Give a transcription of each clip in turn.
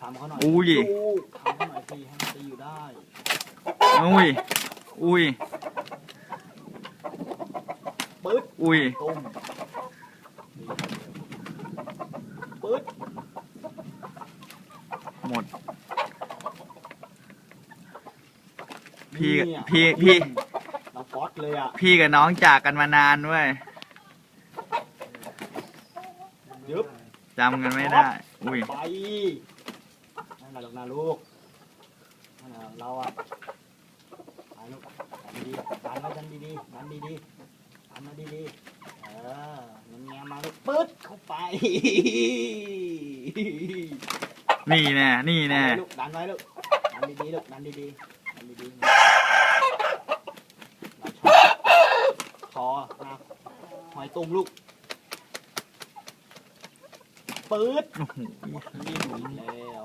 ทำเขาหน่อยอุ้ยลูกทำเขาหน่อยสิให้มันตีอยู่ได้อุ้ย อุ้ย ปึ๊ดอุ้ย ตุ้มปึ๊ดหมด พี่เนี่ยพี่พี่ เราฟอสเลยอะพี่กับน้องจากกันมานานเว้ยยึบ จำกันไม่ได้ อุ้ยไปนั่นแหละลูกนะลูกนั่นน่ะเราอะไปลูกดันดีๆดันไว้ดันดีๆดันดีๆดันมาดีๆเออเงี้ยแงมมาลูกปึ๊ดเข้าไปนี่แน่นี่แน่ดันไว้ลูกดันไว้ลูกดันดีๆลูกดันดีๆดันดีๆเราชอบคอนะหอยตุ่มลูก ปื๊ดนี่หนีแล้ว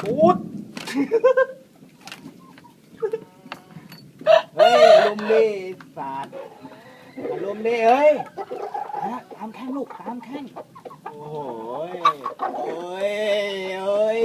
ปูดเฮ้ยลมดีสาดอารมดีเอ้ยฮะตามแข้งลูกตามแข้งโอ้ยโอ้ยโอ้ย